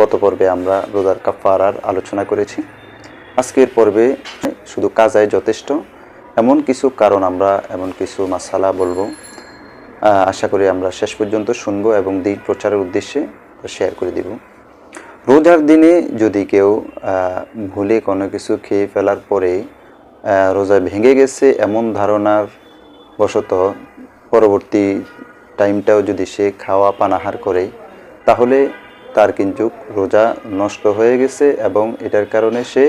গত পর্বে আমরা রোজার কাফারার আলোচনা করেছি। আজকের পর্বে শুধু কাজায় যথেষ্ট, এমন কিছু কারণ আমরা, এমন কিছু মাসালা বলব আশা করি আমরা শেষ পর্যন্ত শুনব এবং দিন প্রচারের উদ্দেশ্যে শেয়ার করে দিব। রোজার দিনে যদি কেউ ভুলে কোনো কিছু খেয়ে ফেলার পরে রোজা ভেঙে গেছে এমন ধারণার বশত পরবর্তী টাইমটাও যদি সে খাওয়া পানাহার করে, তাহলে তার কিন্তু রোজা নষ্ট হয়ে গেছে এবং এটার কারণে সে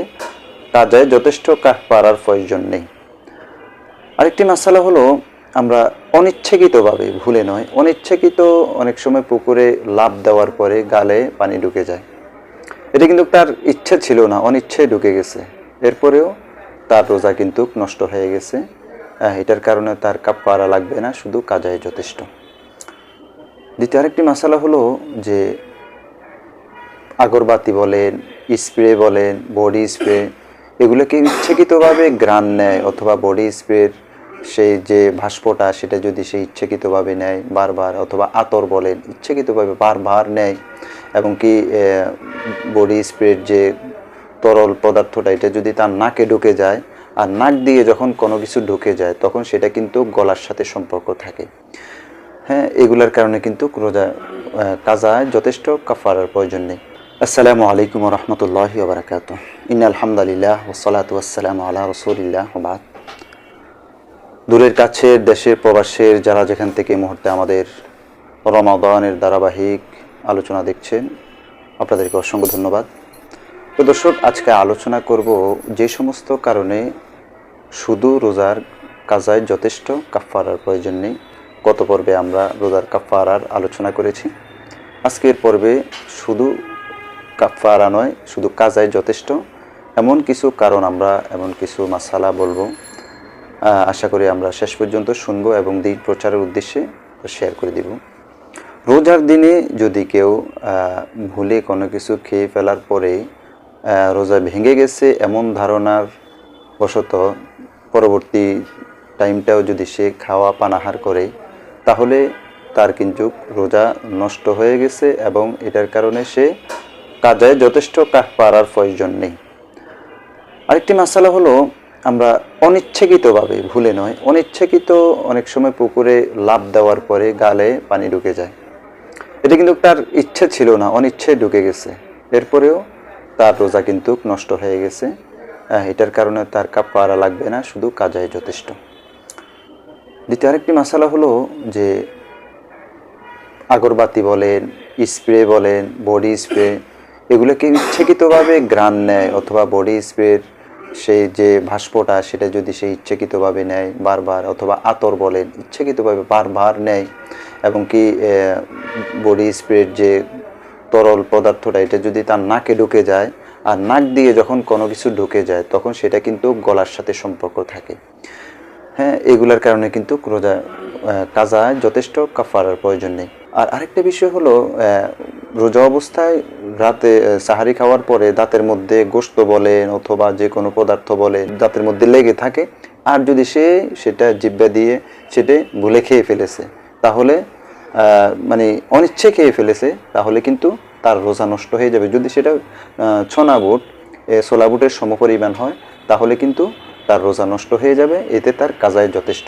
কাজায় যথেষ্ট কাঠ পাড়ার প্রয়োজন নেই। আরেকটি মশালা হলো, আমরা অনিচ্ছাকৃতভাবে, ভুলে নয়, অনিচ্ছাকৃত অনেক সময় পুকুরে লাভ দেওয়ার পরে গালে পানি ঢুকে যায়। এটা কিন্তু তার ইচ্ছে ছিল না, অনিচ্ছায় ঢুকে গেছে। এরপরেও তার রোজা কিন্তু নষ্ট হয়ে গেছে। এটার কারণে তার কাপ পাড়া লাগবে না, শুধু কাজায় যথেষ্ট। দ্বিতীয় আরেকটি মশালা হলো যে আগরবাতি বলেন স্প্রে বলেন বডি স্প্রে এগুলোকে ইচ্ছাকৃতভাবে গ্রান নেয় অথবা বডি স্প্রের সেই যে ভাস্পটা সেটা যদি সে ইচ্ছাকৃতভাবে নেয় বারবার অথবা আতর বলেন, ইচ্ছাকৃতভাবে বারবার নেয় এবং কি বডি স্প্রের যে তরল পদার্থটা, এটা যদি তার নাকে ঢুকে যায় আর নাক দিয়ে যখন কোনো কিছু ঢুকে যায়, তখন সেটা কিন্তু গলার সাথে সম্পর্ক থাকে। হ্যাঁ এগুলার কারণে কিন্তু রোজা কাজায় যথেষ্ট কাফারার প্রয়োজন নেই। আসসালামু আলাইকুম রহমতুল্লাহ বারাকাত ইন আলহামদুলিল্লাহ ওসালাত ওয়াসালাম আল্লাহ রসুলিল্লাহ বাদ। দূরের কাছের দেশের প্রবাসের যারা যেখান থেকে মুহূর্তে আমাদের রমাদানের ধারাবাহিক আলোচনা দেখছেন, আপনাদেরকে অসংখ্য ধন্যবাদ। তো দর্শক, আজকে আলোচনা করব যে সমস্ত কারণে শুধু রোজার কাজায় যথেষ্ট কাফারার প্রয়োজন নেই। গত পর্বে আমরা রোজার কাফারার আলোচনা করেছি। আজকের পর্বে শুধু কাফারা নয়, শুধু কাজাই যথেষ্ট। এমন কিছু কারণ আমরা, এমন কিছু মাসালা বলব। আশা করি আমরা শেষ পর্যন্ত শুনব এবং দিন প্রচারের উদ্দেশ্যে শেয়ার করে দিব। রোজার দিনে যদি কেউ ভুলে কোনো কিছু খেয়ে ফেলার পরে রোজা ভেঙে গেছে এমন ধারণার বশত পরবর্তী টাইমটাও যদি সে খাওয়া পানাহার করে, তাহলে তার কিন্তু রোজা নষ্ট হয়ে গেছে এবং এটার কারণে সে কাজায় যথেষ্ট কাঠ পাড়ার প্রয়োজন নেই। আরেকটি মশালা হলো, আমরা অনিচ্ছাকৃতভাবে, ভুলে নয়, অনিচ্ছাকৃত অনেক সময় পুকুরে লাভ দেওয়ার পরে গালে পানি ঢুকে যায়। এটা কিন্তু তার ইচ্ছে ছিল না, অনিচ্ছায় ঢুকে গেছে। এরপরেও তার রোজা কিন্তু নষ্ট হয়ে গেছে। এটার কারণে তার কাপ পাড়া লাগবে না, শুধু কাজায় যথেষ্ট। দ্বিতীয় আরেকটি মশালা হলো যে, আগরবাতি বলেন, স্প্রে বলেন, বডি স্প্রে এগুলোকে ইচ্ছাকৃতভাবে গ্রান নেয় অথবা বডি স্প্রের সেই যে ভাস্পটা সেটা যদি সে ইচ্ছাকৃতভাবে নেয়, বারবার অথবা আতর বলেন, ইচ্ছাকৃতভাবে বারবার নেয়, এবং কি বডি স্প্রের যে তরল পদার্থটা, এটা যদি তার নাকে ঢুকে যায়, আর নাক দিয়ে যখন কোনো কিছু ঢুকে যায়, তখন সেটা কিন্তু গলার সাথে সম্পর্ক থাকে। হ্যাঁ এগুলার কারণে কিন্তু রোজা কাজায় যথেষ্ট কাফারার প্রয়োজন নেই। আর আরেকটা বিষয় হলো রোজা অবস্থায় রাতে সাহারি খাওয়ার পরে দাঁতের মধ্যে গোস্ত বলেন অথবা যে কোনো পদার্থ বলে দাঁতের মধ্যে লেগে থাকে। আর যদি সে সেটা জিব্বা দিয়ে সেটা ভুলে খেয়ে ফেলেছে, তাহলে মানে অনিচ্ছে খেয়ে ফেলেছে, তাহলে কিন্তু তার রোজা নষ্ট হয়ে যাবে। যদি সেটা ছনা বুট সোলা বুটের সমপরিমাণ হয়, তাহলে কিন্তু তার রোজা নষ্ট হয়ে যাবে। এতে তার কাজায় যথেষ্ট